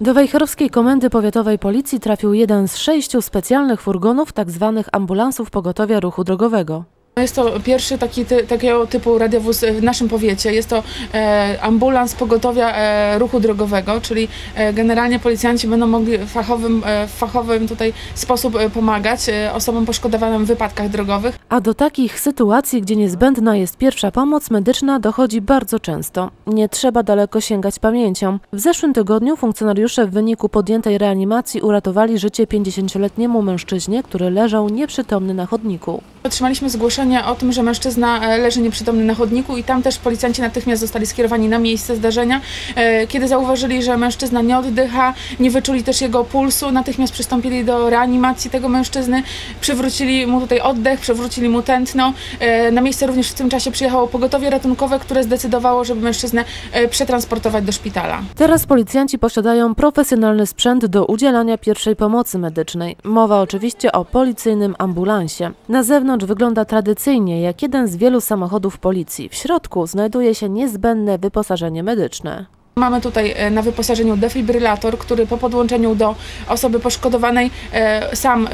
Do Wejherowskiej Komendy Powiatowej Policji trafił jeden z sześciu specjalnych furgonów tzw. ambulansów pogotowia ruchu drogowego. Jest to pierwszy taki ty, takiego typu radiowóz w naszym powiecie. Jest to e, ambulans pogotowia e, ruchu drogowego, czyli e, generalnie policjanci będą mogli w fachowym, e, fachowym tutaj sposób e, pomagać e, osobom poszkodowanym w wypadkach drogowych. A do takich sytuacji, gdzie niezbędna jest pierwsza pomoc medyczna, dochodzi bardzo często. Nie trzeba daleko sięgać pamięcią. W zeszłym tygodniu funkcjonariusze w wyniku podjętej reanimacji uratowali życie 50-letniemu mężczyźnie, który leżał nieprzytomny na chodniku. Otrzymaliśmy zgłoszenie o tym, że mężczyzna e, leży nieprzytomny na chodniku i tam też policjanci natychmiast zostali skierowani na miejsce zdarzenia. E, Kiedy zauważyli, że mężczyzna nie oddycha, nie wyczuli też jego pulsu, natychmiast przystąpili do reanimacji tego mężczyzny, przywrócili mu tutaj oddech, przywrócili mu tętno. E, Na miejsce również w tym czasie przyjechało pogotowie ratunkowe, które zdecydowało, żeby mężczyznę przetransportować do szpitala. Teraz policjanci posiadają profesjonalny sprzęt do udzielania pierwszej pomocy medycznej. Mowa oczywiście o policyjnym ambulansie. Na zewnątrz wygląda tradycyjnie jak jeden z wielu samochodów policji. W środku znajduje się niezbędne wyposażenie medyczne. Mamy tutaj e, na wyposażeniu defibrylator, który po podłączeniu do osoby poszkodowanej e, sam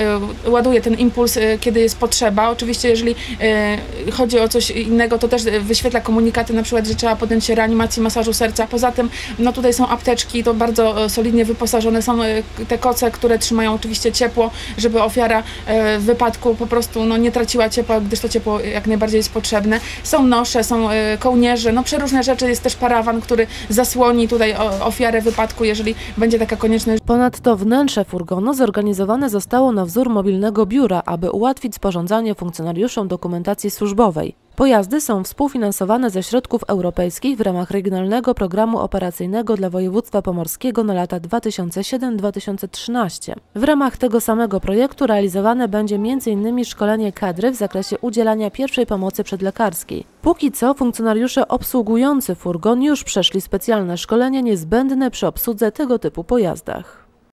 e, ładuje ten impuls, kiedy jest potrzeba. Oczywiście, jeżeli chodzi o coś innego, to też wyświetla komunikaty, na przykład, że trzeba podjąć się reanimacji, masażu serca. Poza tym, no tutaj są apteczki, to bardzo solidnie wyposażone. Są te koce, które trzymają oczywiście ciepło, żeby ofiara w wypadku po prostu no, nie traciła ciepła, gdyż to ciepło jak najbardziej jest potrzebne. Są nosze, są kołnierze, no przeróżne rzeczy. Jest też parawan, który zasłoni tutaj ofiarę wypadku, jeżeli będzie taka konieczność. Ponadto wnętrze furgonu zorganizowane zostało na wzór mobilnego biura, aby ułatwić sporządzanie funkcjonariuszom dokumentacji służbowej. Pojazdy są współfinansowane ze środków europejskich w ramach Regionalnego Programu Operacyjnego dla Województwa Pomorskiego na lata 2007-2013. W ramach tego samego projektu realizowane będzie m.in. szkolenie kadry w zakresie udzielania pierwszej pomocy przedlekarskiej. Póki co funkcjonariusze obsługujący furgon już przeszli specjalne szkolenie niezbędne przy obsłudze tego typu pojazdach.